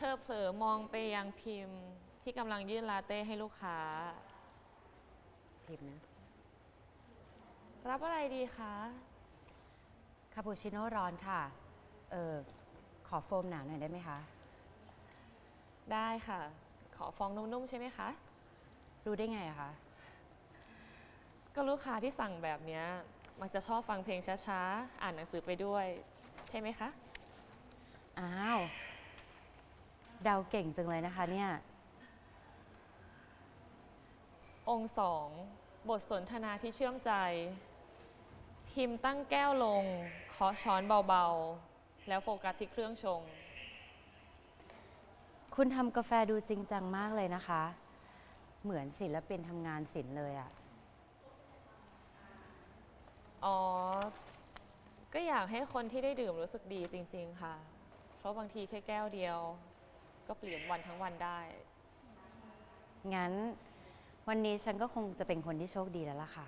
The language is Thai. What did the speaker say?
ธอเผลอมองไปยังพิมพ์ที่กำลังยื่นลาเต้ให้ลูกค้า พิมพ์นะ รับอะไรดีคะ คาปูชิโน่ร้อนค่ะ เออขอโฟมหนาหน่อยได้ไหมคะ ได้ค่ะ ขอฟองนุ่มๆใช่ไหมคะ รู้ได้ไงอะคะ ก็ลูกค้าที่สั่งแบบเนี้ย มักจะชอบฟังเพลงช้าๆ อ่านหนังสือไปด้วย ใช่ไหมคะ อ้าว เดาเก่งจังเลยนะคะเนี่ย องค์สองบทสนทนาที่เชื่อมใจ พิมพ์ตั้งแก้วลงเคาะช้อนเบาๆ แล้วโฟกัสที่เครื่องชง คุณทำกาแฟดูจริงจังมากเลยนะคะ เหมือนศิลปินทำงานศิลป์เลยอะอ๋อ ก็อยากให้คนที่ได้ดื่มรู้สึกดีจริง ๆ ค่ะ เพราะบางทีแค่แก้วเดียว ก็เปลี่ยนวันทั้งวันได้ งั้นวันนี้ฉันก็คงจะเป็นคนที่โชคดีแล้วล่ะค่ะ